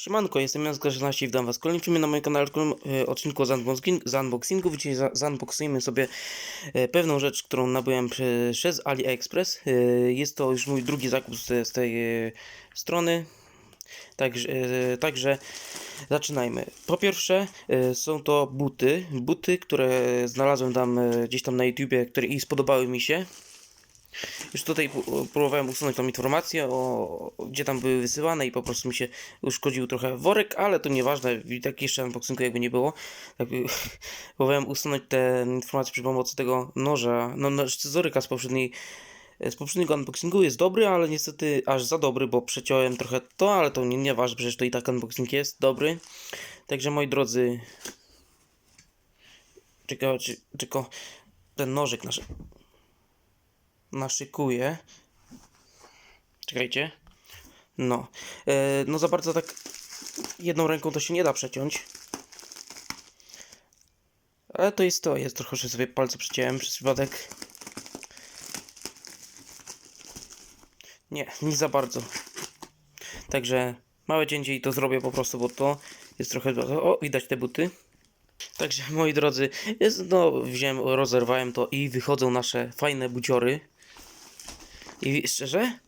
Siemanko, jestem Jan z Grażynaści i witam was w kolejnym filmie na moim kanale, w e, odcinku z, unboxing, z unboxingu. Dzisiaj zunboxujemy sobie e, pewną rzecz, którą nabyłem przez AliExpress. E, jest to już mój drugi zakup z, tej strony. Także, także zaczynajmy. Po pierwsze są to buty, buty, które znalazłem tam gdzieś tam na YouTubie, które i spodobały mi się. Już tutaj próbowałem usunąć tą informację, o, gdzie tam były wysyłane i po prostu mi się uszkodził trochę worek, ale to nieważne, i tak jeszcze unboxingu jakby nie było. Tak, próbowałem usunąć te informacje przy pomocy tego noża, no, no scyzoryka z poprzedniej z poprzedniego unboxingu jest dobry, ale niestety aż za dobry, bo przeciąłem trochę to, ale to nie, nie ważne, przecież to i tak unboxing jest dobry. Także moi drodzy, czy, tylko ten nożyk nasz naszykuję. Czekajcie. No. E, no za bardzo tak jedną ręką to się nie da przeciąć. Ale to jest to. Jest trochę, że sobie palce przeciąłem przez przypadek. Nie, nie za bardzo. Także małe cięcie i to zrobię po prostu, bo to jest trochę... O, widać te buty. Także moi drodzy, jest, no wziąłem, rozerwałem to i wychodzą nasze fajne buciory. I szczerze?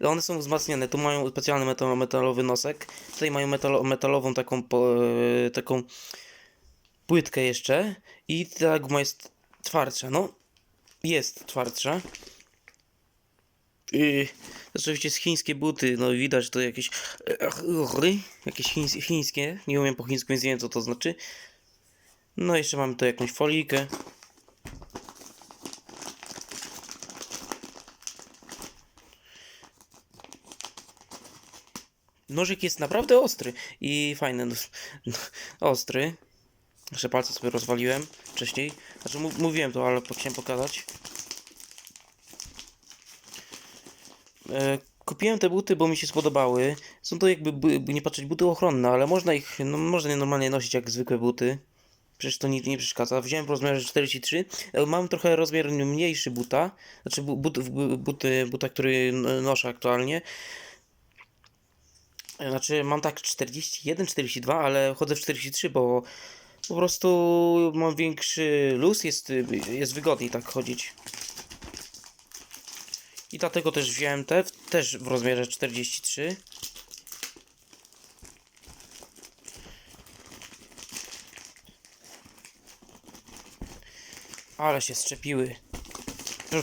No One są wzmacniane, tu mają specjalny metal, metalowy nosek, tutaj mają metalo, metalową taką, e, taką płytkę jeszcze i ta guma jest twardsza, no jest twardsza. Yy, oczywiście jest chińskie buty, no widać to jakieś jakieś chińs, chińskie, nie umiem po chińsku, więc nie wiem co to znaczy. No jeszcze mamy tu jakąś folijkę. Nożyk jest naprawdę ostry i fajny. No, ostry. Jeszcze palce sobie rozwaliłem wcześniej. Znaczy mów- mówiłem to, ale chciałem pokazać. E, kupiłem te buty, bo mi się spodobały. Są to jakby, by, nie patrzeć, buty ochronne, ale można ich, no, można je normalnie nosić jak zwykłe buty. Przecież to nic nie przeszkadza. Wziąłem w rozmiarze 43. E, Mam trochę rozmiar mniejszy buta. Znaczy bu- but, bu- buty, buta, który noszę aktualnie. Znaczy mam tak 41, 42, ale chodzę w 43, bo po prostu mam większy luz, jest, jest wygodniej tak chodzić. I dlatego też wziąłem te, też w rozmiarze 43. Ale się strzepiły.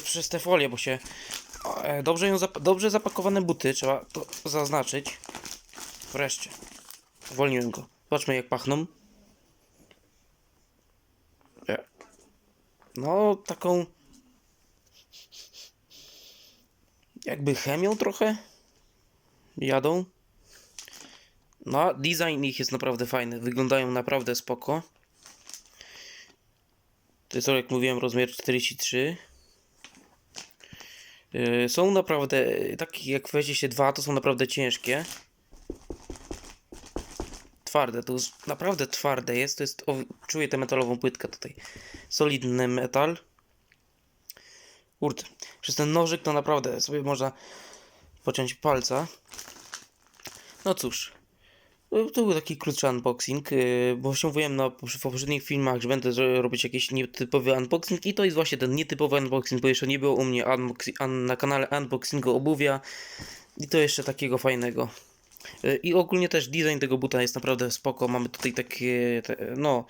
Przez te folie, bo się... E, Dobrze, ją zap dobrze zapakowane buty, trzeba to zaznaczyć. Wreszcie. Uwolniłem go. Zobaczmy jak pachną. E. No, taką... Jakby chemią trochę. Jadą. No, design ich jest naprawdę fajny. Wyglądają naprawdę spoko. To jest, jak mówiłem, rozmiar 43. Yy, Są naprawdę, takie jak weźmie się dwa, to są naprawdę ciężkie. Twarde, to jest naprawdę twarde jest. To jest, o, czuję tę metalową płytkę tutaj. Solidny metal. Kurde, przez ten nożyk to naprawdę sobie można pociąć palca. No cóż, to był taki krótszy unboxing, yy, bo się mówiłem na w poprzednich filmach, że będę robić jakiś nietypowy unboxing i to jest właśnie ten nietypowy unboxing, bo jeszcze nie było u mnie unboxi- un na kanale unboxingu obuwia i to jeszcze takiego fajnego. Yy, I ogólnie też design tego buta jest naprawdę spoko, mamy tutaj takie, te, no,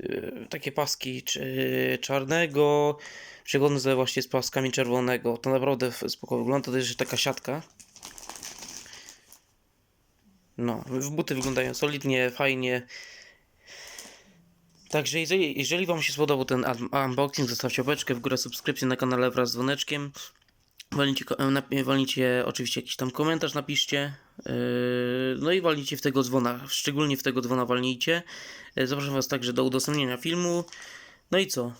yy, takie paski czy, czarnego, przeglądne właśnie z paskami czerwonego, to naprawdę spoko wygląda, to też taka siatka. No, buty wyglądają solidnie, fajnie. Także jeżeli, jeżeli Wam się spodobał ten un- unboxing, zostawcie łapeczkę w górę, subskrypcję na kanale wraz z dzwoneczkiem. Walnijcie, oczywiście jakiś tam komentarz, napiszcie. Yy, no i walnijcie w tego dzwona, szczególnie w tego dzwona walnijcie. Yy, Zapraszam Was także do udostępnienia filmu. No i co?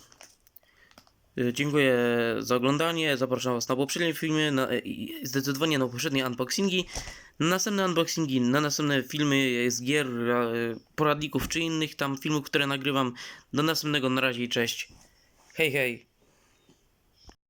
Yy, Dziękuję za oglądanie. Zapraszam Was na poprzednie filmy, na, zdecydowanie na poprzednie unboxingi. Na następne unboxingi, na następne filmy z gier, poradników czy innych tam filmów, które nagrywam. Do następnego, na razie cześć. Hej, hej.